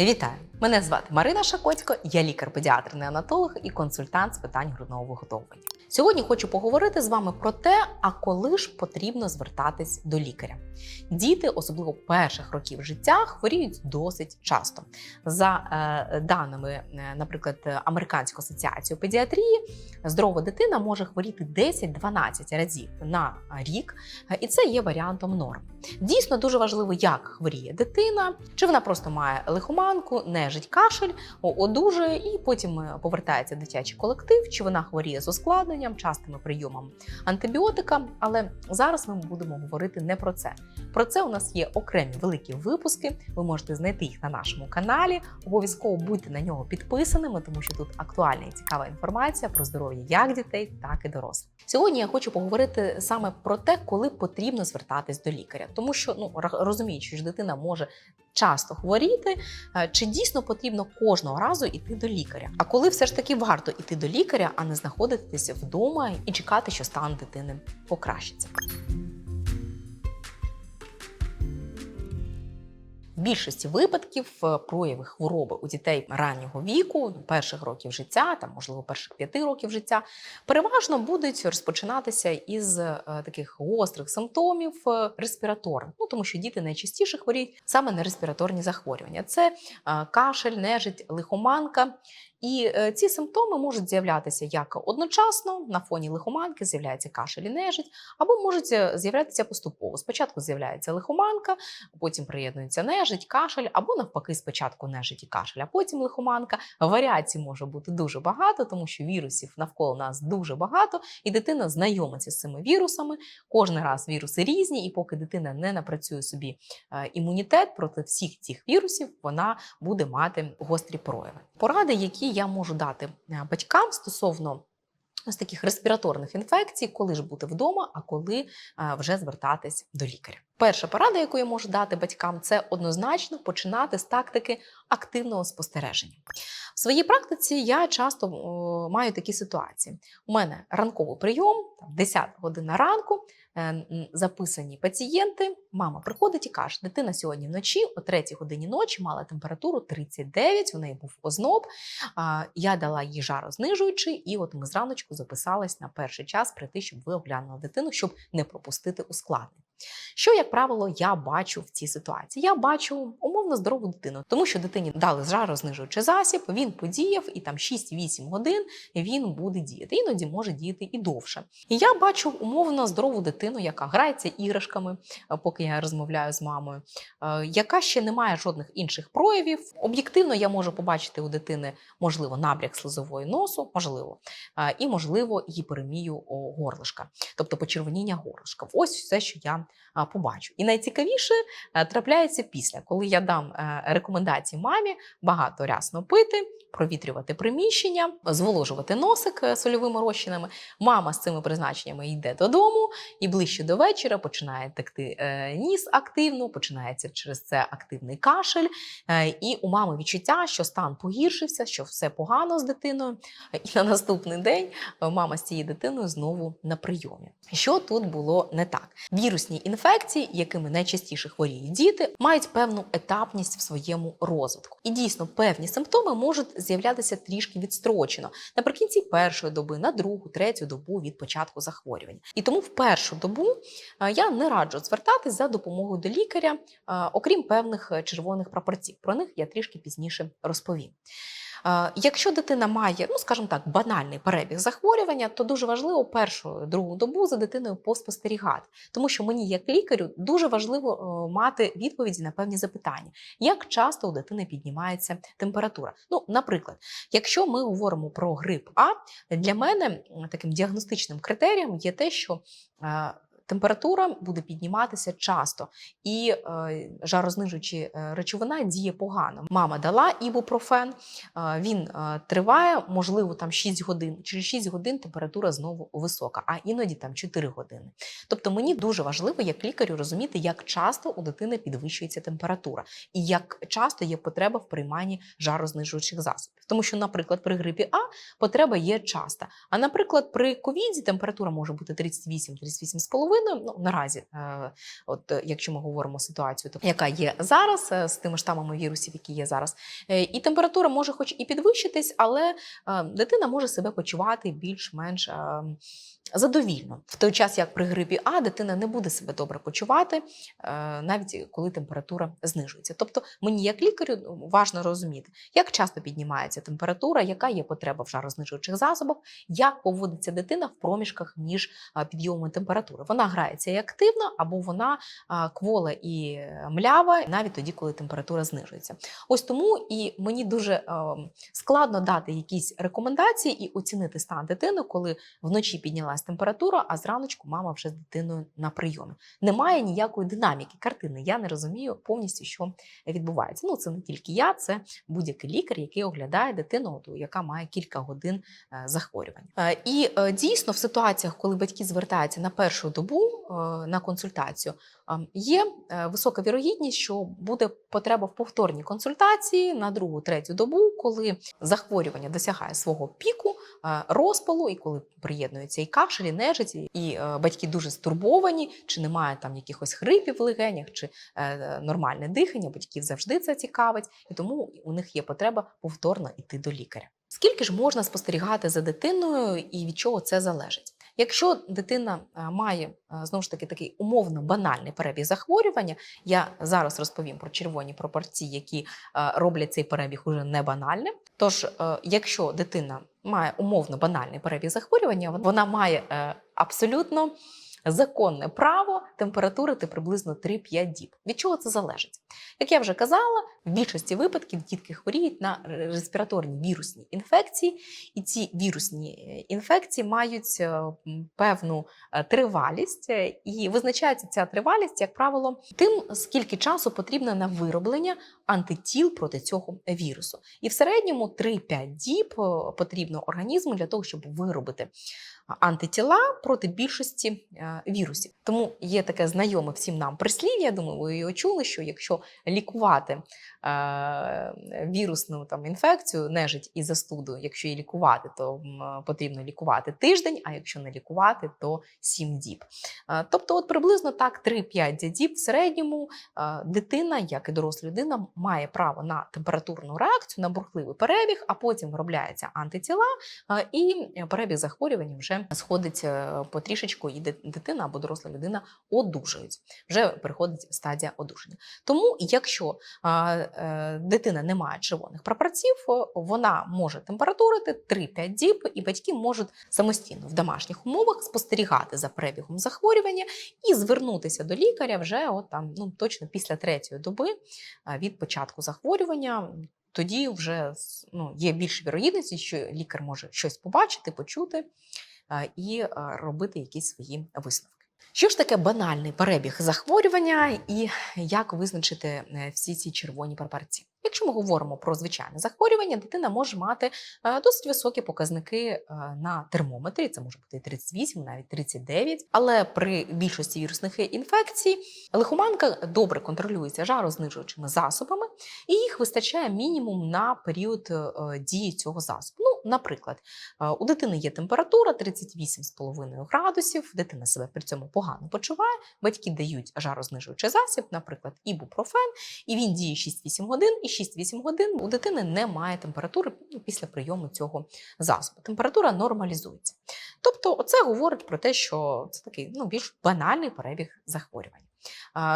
Вітаю! Мене звати Марина Шакоцько, я лікар-педіатр, неонатолог і консультант з питань грудного виготовлення. Сьогодні хочу поговорити з вами про те, а коли ж потрібно звертатись до лікаря. Діти, особливо перших років життя, хворіють досить часто. За е, даними, е, наприклад, Американської асоціації педіатрії, здорова дитина може хворіти 10-12 разів на рік, е, і це є варіантом норм. Дійсно дуже важливо, як хворіє дитина, чи вона просто має лихоманку, нежить кашель, одужує і потім е, повертається в дитячий колектив, чи вона хворіє з ускладненням, частими прийомами антибіотика. Але зараз ми будемо говорити не про це. Про це у нас є окремі великі випуски. Ви можете знайти їх на нашому каналі. Обов'язково будьте на нього підписаними, тому що тут актуальна і цікава інформація про здоров'я як дітей, так і дорослих. Сьогодні я хочу поговорити саме про те, коли потрібно звертатись до лікаря, тому що ну розуміючи, що дитина може часто хворіти, е, чи дійсно потрібно кожного разу йти до лікаря? А коли все ж таки варто йти до лікаря, а не знаходитися вдома і чекати, що стан дитини покращиться? В більшості випадків е, прояви хвороби у дітей раннього віку, перших років життя, там можливо перших п'яти років життя, переважно будуть розпочинатися із е, таких гострих симптомів е, респіраторних. Ну тому що діти найчастіше хворіють саме на респіраторні захворювання. Це кашель, нежить, лихоманка. І е, ці симптоми можуть з'являтися як одночасно на фоні лихоманки з'являється кашель і нежить, або можуть е, з'являтися поступово. Спочатку з'являється лихоманка, потім приєднується нежить, кашель, або навпаки, спочатку нежить і кашель, а потім лихоманка. Варіацій може бути дуже багато, тому що вірусів навколо нас дуже багато, і дитина знайомиться з цими вірусами. Кожен раз віруси різні, і поки дитина не напрацює собі е, імунітет проти всіх цих вірусів, вона буде мати гострі прояви. Поради, які я можу дати е, батькам стосовно. Ось таких респіраторних інфекцій, коли ж бути вдома, а коли е, вже звертатись до лікаря. Перша порада, яку я можу дати батькам, це однозначно починати з тактики активного спостереження. В своїй практиці я часто о, маю такі ситуації. У мене ранковий прийом, там, 10 година ранку, записані пацієнти. Мама приходить і каже: дитина сьогодні вночі, о 3 годині ночі, мала температуру 39, у неї був озноб. Я дала їй жарознижуючий, і от ми зраночку записались на перший час прийти, щоб ви оглянули дитину, щоб не пропустити ускладнення. Що, як правило, я бачу в цій ситуації? Я бачу умовно здорову дитину, тому що дитині дали жарознижуючий засіб, він подіяв, і там 6-8 годин він буде діяти. Іноді може діяти і довше. І я бачу умовно здорову дитину, яка грається іграшками, е, поки я розмовляю з мамою, е, яка ще не має жодних інших проявів. Об'єктивно я можу побачити у дитини, можливо, набряк слизової носу, можливо, е, і можливо гіперемію горлишка, тобто почервоніння горлишка. Ось все, що я а, побачу. І найцікавіше е, трапляється після, коли я дам е, рекомендації мамі багато рясно пити, провітрювати приміщення, зволожувати носик е, сольовими розчинами. Мама з цими призначеннями йде додому, і ближче до вечора починає текти ніс активно, починається через це активний кашель. І у мами відчуття, що стан погіршився, що все погано з дитиною. І на наступний день мама з цією дитиною знову на прийомі. Що тут було не так? Вірусні інфекції, якими найчастіше хворіють діти, мають певну етапність в своєму розвитку. І дійсно певні симптоми можуть з'являтися трішки відстрочено наприкінці першої доби, на другу, третю добу від початку захворювання. І тому в першу добу е, я не раджу звертатись за допомогою до лікаря, е, окрім певних червоних прапорців. Про них я трішки пізніше розповім. Якщо дитина має, ну скажімо так, банальний перебіг захворювання, то дуже важливо першу другу добу за дитиною поспостерігати, тому що мені, як лікарю, дуже важливо е, мати відповіді на певні запитання, як часто у дитини піднімається температура. Ну, наприклад, якщо ми говоримо про грип А, для мене таким діагностичним критерієм є те, що е, температура буде підніматися часто, і е, жарознижуюча е, речовина діє погано. Мама дала ібупрофен, е, він е, триває, можливо, там 6 годин. Через 6 годин температура знову висока, а іноді там 4 години. Тобто мені дуже важливо, як лікарю, розуміти, як часто у дитини підвищується температура, і як часто є потреба в прийманні жарознижуючих засобів. Тому що, наприклад, при грипі А потреба є часта. А наприклад, при ковіді температура може бути 38-38,5, половиною. Ну наразі, е, от е, якщо ми говоримо ситуацію, то яка є зараз е, з тими штамами вірусів, які є зараз, і температура може, хоч і підвищитись, але дитина може себе почувати більш-менш. Задовільно в той час, як при грипі А дитина не буде себе добре почувати, е, навіть коли температура знижується. Тобто, мені як лікарю ну, важливо розуміти, як часто піднімається температура, яка є потреба в жарознижуючих засобах, як поводиться дитина в проміжках між підйомами температури. Вона грається і активно, або вона квола і млява, навіть тоді, коли температура знижується. Ось тому і мені дуже е, складно дати якісь рекомендації і оцінити стан дитини, коли вночі піднялась температура, а зраночку мама вже з дитиною на прийомі. Немає ніякої динаміки картини. Я не розумію повністю, що відбувається. Ну це не тільки я, це будь-який лікар, який оглядає дитину, яка має кілька годин е, захворювань. Е, І е, дійсно в ситуаціях, коли батьки звертаються на першу добу на консультацію, е, є висока вірогідність, що буде потреба в повторній консультації на другу, третю добу, коли захворювання досягає свого піку, розпалу, і коли приєднується і кашель, і нежить, і батьки дуже стурбовані, чи немає там якихось хрипів в легенях, чи е, нормальне дихання, батьків завжди це цікавить, і тому у них є потреба повторно йти до лікаря. Скільки ж можна спостерігати за дитиною і від чого це залежить? Якщо дитина е, має е, знову ж таки такий умовно банальний перебіг захворювання, я зараз розповім про червоні пропорції, які роблять цей перебіг уже не банальним. Тож, якщо дитина має умовно банальний перебіг захворювання, вона має е, абсолютно законне право температурити приблизно 3-5 діб. Від чого це залежить? Як я вже казала, в більшості випадків дітки хворіють на респіраторні вірусні інфекції, і ці вірусні е, інфекції мають е, певну е, тривалість, і визначається ця тривалість, як правило, тим, скільки часу потрібно на вироблення антитіл проти цього вірусу. І в середньому 3-5 діб потрібно організму для того, щоб виробити антитіла проти більшості вірусів. Тому є таке знайоме всім нам прислів'я. Думаю, ви його чули, що якщо лікувати вірусну там інфекцію, нежить і застуду, якщо її лікувати, то потрібно лікувати тиждень, а якщо не лікувати, то 7 діб. Е, Тобто, от приблизно так 3-5 діб в середньому е, дитина, як і доросла людина, має право на температурну реакцію, на бурхливий перебіг, а потім виробляються антитіла, е, і перебіг захворювання вже сходить е, потрішечку, і дитина або доросла людина одужують. Вже приходить стадія одужання. Тому, якщо е, дитина не має червоних прапорців, вона може температурити 3-5 діб, і батьки можуть самостійно в домашніх умовах спостерігати за перебігом захворювання і звернутися до лікаря вже от там, ну, точно після третьої доби від початку захворювання. Тоді вже ну, є більш вірогідності, що лікар може щось побачити, почути е, і е, робити якісь свої висновки. Що ж таке банальний перебіг захворювання і як визначити е, всі ці червоні прапорці? Якщо ми говоримо про звичайне захворювання, дитина може мати е, досить високі показники е, на термометрі, це може бути 38, навіть 39. Але при більшості вірусних інфекцій лихоманка добре контролюється жарознижуючими засобами, і їх вистачає мінімум на період е, дії цього засобу. Ну, наприклад, у дитини є температура 38,5 градусів, дитина себе при цьому погано почуває, батьки дають жарознижуючий засіб, наприклад, ібупрофен, і він діє 6-8 годин, і 6-8 годин у дитини немає температури після прийому цього засобу. Температура нормалізується. Тобто, це говорить про те, що це такий ну, більш банальний перебіг захворювань.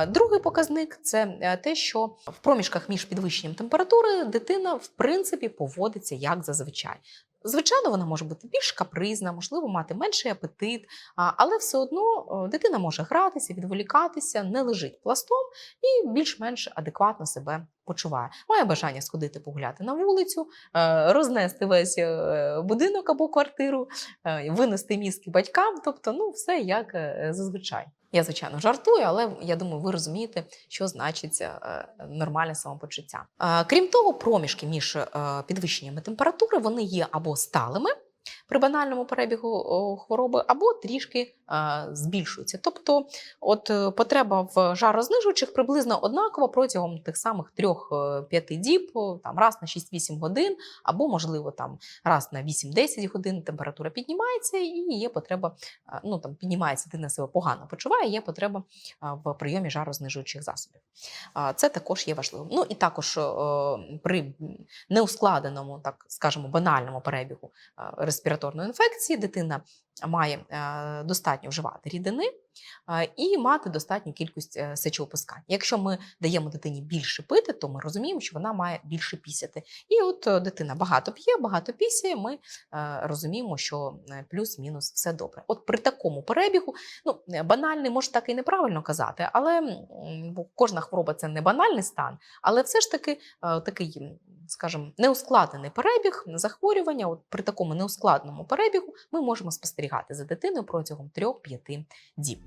Другий показник це е, те, що в проміжках між підвищенням температури дитина в принципі поводиться як зазвичай. Звичайно, вона може бути більш капризна, можливо, мати менший апетит, але все одно дитина може гратися, відволікатися, не лежить пластом і більш-менш адекватно себе почуває. Має бажання сходити погуляти на вулицю, е, рознести весь е, будинок або квартиру, е, винести мізки батькам, тобто, ну, все як е, зазвичай. Я, звичайно, жартую, але я думаю, ви розумієте, що значить е, нормальне самопочуття. Е, Крім того, проміжки між е, підвищеннями температури вони є або сталими. При банальному перебігу хвороби, або трішки е, збільшуються. Тобто, от е, потреба в жарознижуючих приблизно однакова протягом тих самих 3-5 діб, там раз на 6-8 годин, або можливо там раз на 8-10 годин температура піднімається, і є потреба, е, ну там піднімається, дитина себе погано почуває, є потреба е, в прийомі жарознижуючих засобів. Це також є важливим. Ну і також е, при неускладеному, так скажемо, банальному перебігу е, респіраторної інфекції дитина має е, достатньо вживати рідини е, і мати достатню кількість е, сечовипускань. Якщо ми даємо дитині більше пити, то ми розуміємо, що вона має більше пісяти. І от дитина багато п'є, багато пісяє, ми розуміємо, що плюс-мінус все добре. От при такому перебігу, ну банальний, може так і неправильно казати, але бо кожна хвороба це не банальний стан, але все ж таки такий, скажімо, неускладнений перебіг захворювання. От при такому неускладненому перебігу ми можемо спостерігати за дитиною протягом 3-5 діб.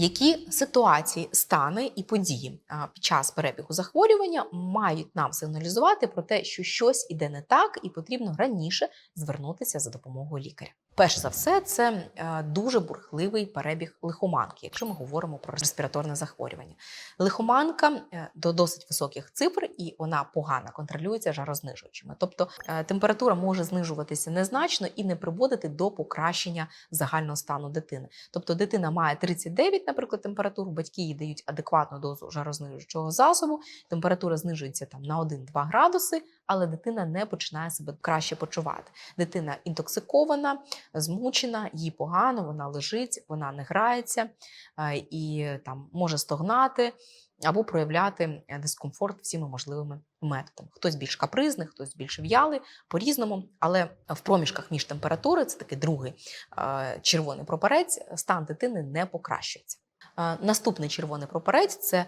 Які ситуації, стани і події під час перебігу захворювання мають нам сигналізувати про те, що щось іде не так, і потрібно раніше звернутися за допомогою лікаря? Перш за все, це е, дуже бурхливий перебіг лихоманки, якщо ми говоримо про респіраторне захворювання. Лихоманка е, до досить високих цифр, і вона погано контролюється жарознижуючими. Тобто е, температура може знижуватися незначно і не приводити до покращення загального стану дитини. Тобто дитина має 39, наприклад, температуру, батьки їй дають адекватну дозу жарознижуючого засобу, температура знижується там на 1-2 градуси, але дитина не починає себе краще почувати. Дитина інтоксикована, змучена, їй погано, вона лежить, вона не грається е, і там може стогнати. Або проявляти е, дискомфорт всіма можливими методами. Хтось більш капризний, хтось більш в'ялий, по-різному. Але в проміжках між температури, це такий другий е, червоний пропорець, стан дитини не покращується. Наступний червоний пропорець це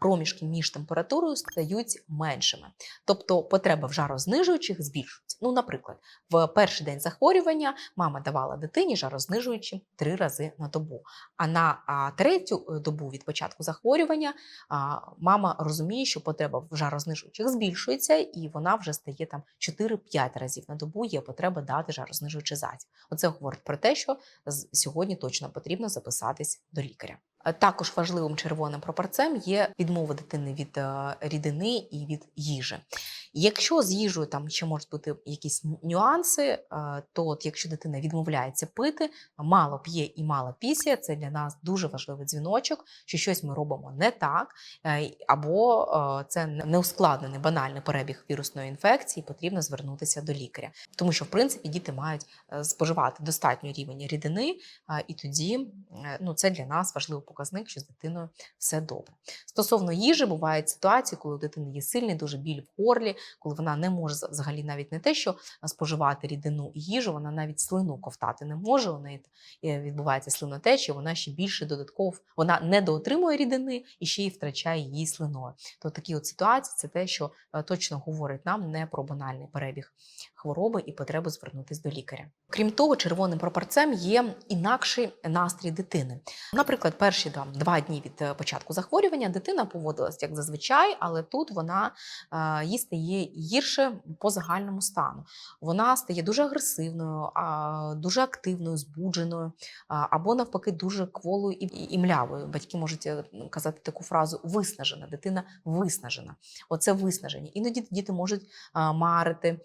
проміжки між температурою стають меншими, тобто потреба в жарознижуючих збільшується. Ну, наприклад, в перший день захворювання мама давала дитині жарознижуючі три рази на добу. А на третю е, добу від початку захворювання мама розуміє, що потреба в жарознижуючих збільшується, і вона вже стає там 4-5 разів на добу. Є потреба дати жарознижуючий засіб. Оце говорить про те, що сьогодні точно потрібно записатись до лікаря. Е, Також важливим червоним пропорцем є відмова дитини від е, рідини і від їжі. Якщо з їжею там ще можуть бути якісь нюанси, е, то от якщо дитина відмовляється пити, мало п'є і мало пісє, це для нас дуже важливий дзвіночок, що щось ми робимо не так, або це не- неускладнений банальний перебіг вірусної інфекції, потрібно звернутися до лікаря. Тому що, в принципі, діти мають споживати достатній рівень рідини, і тоді ну, це для нас важливий показник, що з дитиною все добре. Стосовно їжі, бувають ситуації, коли у дитини є сильний дуже біль в горлі, коли вона не може взагалі навіть не те, що споживати рідину і їжу, вона навіть слину ковтати не може. У неї е, відбувається слинотеча, вона ще більше додатково вона недоотримує рідини і ще й втрачає її слиною. То такі от ситуації це те, що е, точно говорить нам не про банальний перебіг хвороби і потребу звернутися до лікаря. Крім того, червоним пропорцем є інакший настрій дитини. Наприклад, перші там, два дні від е, початку захворювання дитина поводилась як зазвичай, але тут вона е, їй стає гірше по загальному стану. Вона стає дуже агресивною, дуже активною, збудженою, або навпаки, дуже кволою і, млявою. Батьки можуть е, казати таку фразу виснажена. Дитина виснажена. Оце виснаження. Іноді діти можуть марити,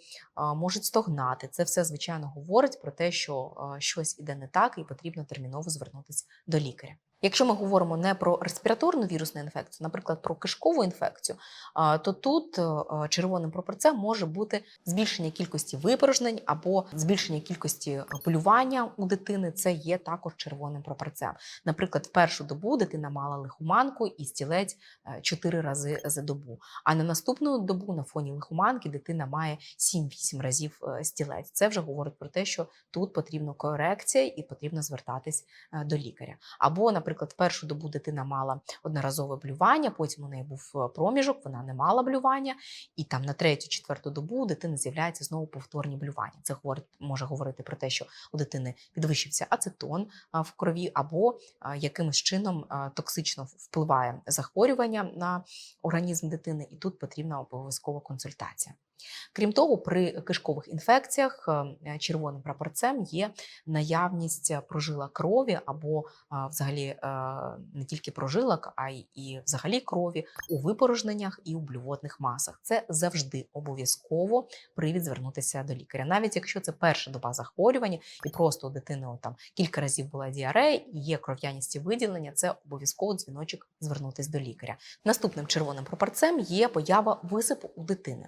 можуть стогнати. Це все звичайно говорить про те, що щось іде не так, і потрібно терміново звернутися до лікаря. Якщо ми говоримо не про респіраторну вірусну інфекцію, наприклад, про кишкову інфекцію, то тут е, червоним пропорцем може бути збільшення кількості випорожнень або збільшення кількості полювання у дитини. Це є також червоним пропорцем. Наприклад, в першу добу дитина мала лихоманку і стілець 4 рази за добу. А на наступну добу на фоні лихоманки дитина має 7-8 разів е, стілець. Це вже говорить про те, що тут потрібна корекція і потрібно звертатись е, до лікаря. Або, наприклад, в першу добу дитина мала одноразове блювання, потім у неї був е, проміжок, вона не мала блювання, і там на третю, четверту добу у дитини з'являється знову повторні блювання. Це говорить, може говорити про те, що у дитини підвищився ацетон в крові, або якимось чином токсично впливає захворювання на організм дитини, і тут потрібна обов'язкова консультація. Крім того, при кишкових інфекціях е, червоним прапорцем є наявність прожилок крові або взагалі е, не тільки прожилок, а й взагалі крові у випорожненнях і у блювотних масах. Це завжди обов'язково привід звернутися до лікаря. Навіть якщо це перша доба захворювання, і просто у дитини там кілька разів була діарея, і є кров'яністі виділення, це обов'язково дзвіночок звернутись до лікаря. Наступним червоним прапорцем є поява висипу у дитини.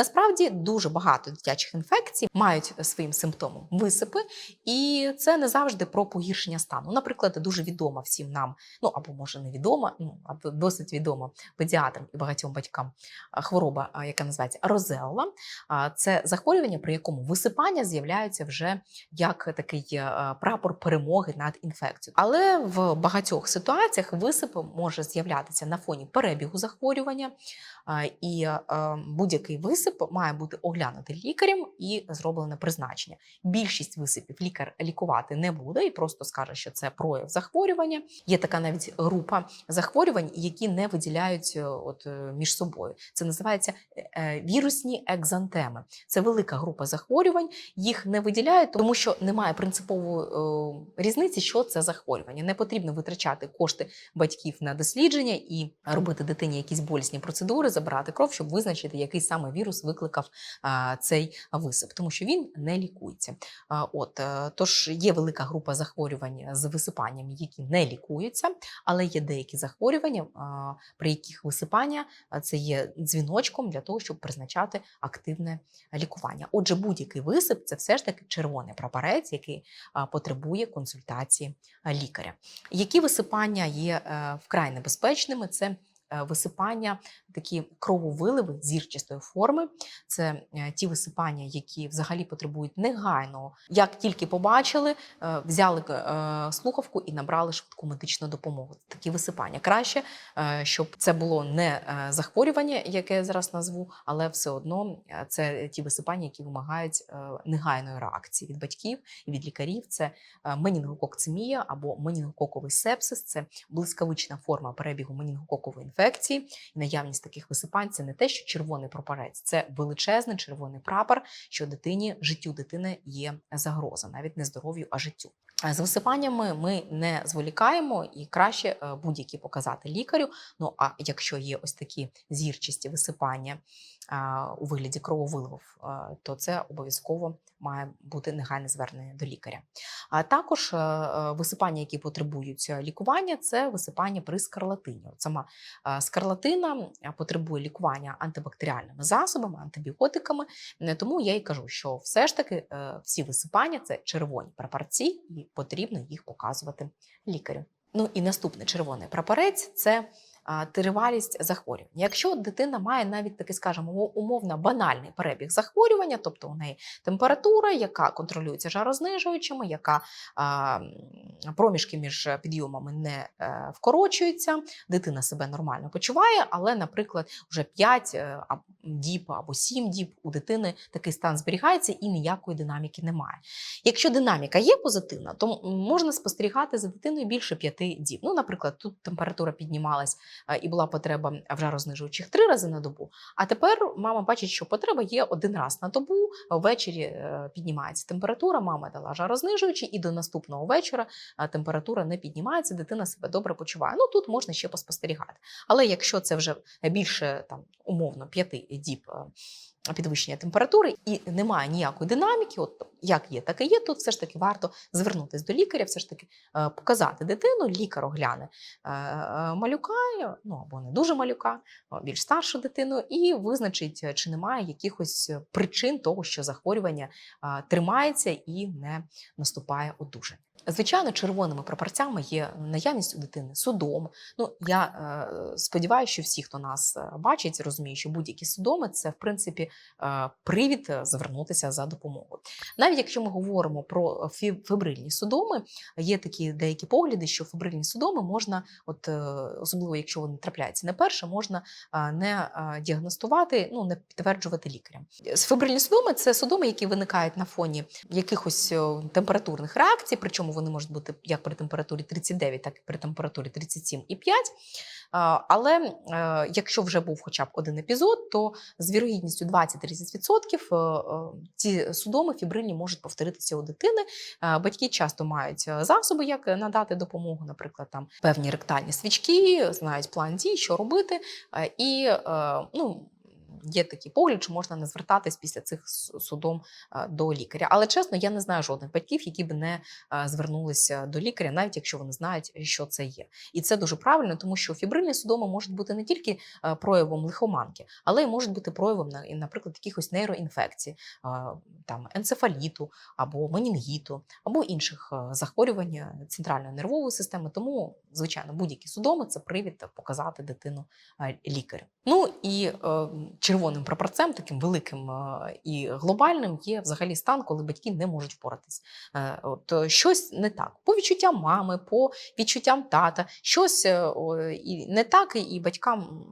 Насправді дуже багато дитячих інфекцій мають своїм симптомом висипи, і це не завжди про погіршення стану. Наприклад, дуже відома всім нам, ну або може не відома, ну або досить відома педіатрам і багатьом батькам хвороба, яка називається розеола. А, Це захворювання, при якому висипання з'являються вже як такий е, прапор перемоги над інфекцією. Але в багатьох ситуаціях висип може з'являтися на фоні перебігу захворювання, і е, будь-який висип має бути оглянутий лікарем і зроблене призначення. Більшість висипів лікар лікувати не буде і просто скаже, що це прояв захворювання. Є така навіть група захворювань, які не виділяють е, от е, між собою. Це називається е, вірусні екзантеми. Це велика група захворювань. Їх не виділяють, тому що немає принципової різниці, що це захворювання. Не потрібно витрачати кошти батьків на дослідження і робити дитині якісь болісні процедури, забирати кров, щоб визначити, який саме вірус викликав а, цей висип, тому що він не лікується. От е, тож є велика група захворювань з висипанням, які не лікуються, але є деякі захворювання, при яких висипання це є дзвіночком для того, щоб призначати активне лікування. Отже, будь-який висип це все ж таки червоний прапорець, який потребує консультації лікаря. Які висипання є е, вкрай небезпечними? Це е, висипання, такі крововиливи зірчастої форми. Це е, ті висипання, які взагалі потребують негайного. Як тільки побачили, е, взяли е, слухавку і набрали швидку медичну допомогу. Такі висипання краще, щоб це було не захворювання, яке я зараз назву, але все одно це ті висипання, які вимагають негайної реакції від батьків і від лікарів. Це менінгококцемія або менінгококовий сепсис. Це блискавична форма перебігу менінгококової інфекції. І наявність таких висипань це не те, що червоний прапорець, це величезний червоний прапор, що дитині життю дитини є загроза, навіть не здоров'ю, а життю. Е, З висипаннями ми не зволікаємо і краще е, будь-які показати лікарю. Ну а якщо є ось такі зірчасті висипання у вигляді крововиливів, то це обов'язково має бути негайне звернення до лікаря. А також е, е, висипання, які потребують е, лікування, це висипання при скарлатині. От сама скарлатина потребує лікування антибактеріальними засобами, антибіотиками. Тому я й кажу, що все ж таки всі висипання це червоні прапорці, і потрібно їх показувати лікарю. Ну і наступний червоний прапорець це тривалість захворювання. Якщо дитина має навіть такий, скажімо, умовно банальний перебіг захворювання, тобто у неї температура, яка контролюється жарознижуючими, яка проміжки між підйомами не е, вкорочуються, дитина себе нормально почуває, але, наприклад, вже 5 е, діб або 7 діб у дитини такий стан зберігається і ніякої динаміки немає. Якщо динаміка є позитивна, то можна спостерігати за дитиною більше 5 діб. Ну, наприклад, тут температура піднімалась і була потреба жарознижуючих три рази на добу. А тепер мама бачить, що потреба є один раз на добу. Ввечері е, піднімається температура, мама дала жарознижуючий, і до наступного вечора е, температура не піднімається, дитина себе добре почуває. Ну тут можна ще поспостерігати. Але якщо це вже більше там умовно п'яти діб. е, Підвищення температури і немає ніякої динаміки, от як є, так і є. Тут все ж таки варто звернутися до лікаря, все ж таки е, показати дитину. Лікар огляне е, е, малюка, ну або не дуже малюка, більш старшу дитину, і визначить, чи немає якихось причин того, що захворювання тримається і не наступає одужання. Звичайно, червоними прапорцями є наявність у дитини судом. Ну я е, сподіваюся, що всі, хто нас бачить, розуміє, що будь-які судоми це в принципі е, привід звернутися за допомогою. Навіть якщо ми говоримо про фібрильні судоми, є такі деякі погляди, що фібрильні судоми можна, от е, особливо якщо вони трапляються не перше, можна е, не е, діагностувати, ну не підтверджувати лікарям. Фібрильні судоми це судоми, які виникають на фоні якихось е, температурних реакцій, причому вони можуть бути як при температурі 39, так і при температурі 37,5. Але е, якщо вже був хоча б один епізод, то з вірогідністю 20-30% е, ці судоми фібрильні можуть повторитися у дитини. Е, Батьки часто мають е, засоби, як надати допомогу, наприклад, там певні ректальні свічки, знають план дій, що робити. Е, І е, ну, є такий погляд, що можна не звертатись після цих судом до лікаря. Але чесно, я не знаю жодних батьків, які б не звернулися до лікаря, навіть якщо вони знають, що це є. І це дуже правильно, тому що фібрильні судоми можуть бути не тільки проявом лихоманки, але й можуть бути проявом, наприклад, якихось нейроінфекцій, там енцефаліту або менінгіту, або інших захворювань е, центральної нервової системи. Тому, звичайно, будь-які судоми це привід показати дитину лікарю. Ну і е, червоним прапорцем, таким великим е, і глобальним, є взагалі стан, коли батьки не можуть впоратись. Е, От е, щось не так по відчуттям мами, по відчуттям тата, щось і не так, і батькам.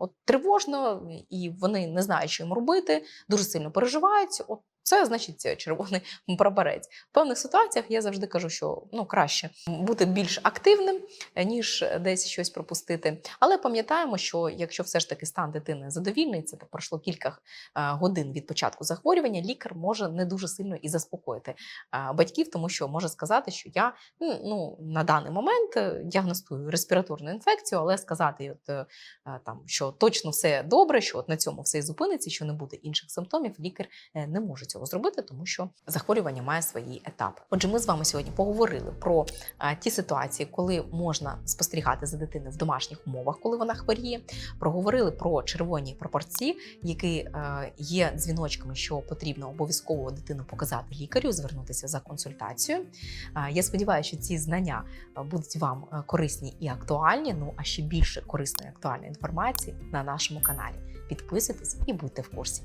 От тривожно, і вони не знають, що їм робити, дуже сильно переживають. От це значить червоний прапорець. В певних ситуаціях я завжди кажу, що ну краще бути більш активним, е, ніж десь щось пропустити. Але пам'ятаємо, що якщо все ж таки стан дитини задовільний, це пройшло кілька е, годин від початку захворювання, лікар може не дуже сильно і заспокоїти е, батьків, тому що може сказати, що я ну на даний момент діагностую респіраторну інфекцію, але сказати, от там що точно все добре, що от на цьому все і зупиниться, що не буде інших симптомів, лікар не може цього зробити, тому що захворювання має свої етапи. Отже, ми з вами сьогодні поговорили про ті ситуації, коли можна спостерігати за дитиною в домашніх умовах, коли вона хворіє. Проговорили про червоні пропорції, які є дзвіночками, що потрібно обов'язково дитину показати лікарю, звернутися за консультацією. Я сподіваюся, що ці знання будуть вам корисні і актуальні. Ну а ще більше корисної актуальної інформації на нашому каналі. Підписуйтесь і будьте в курсі.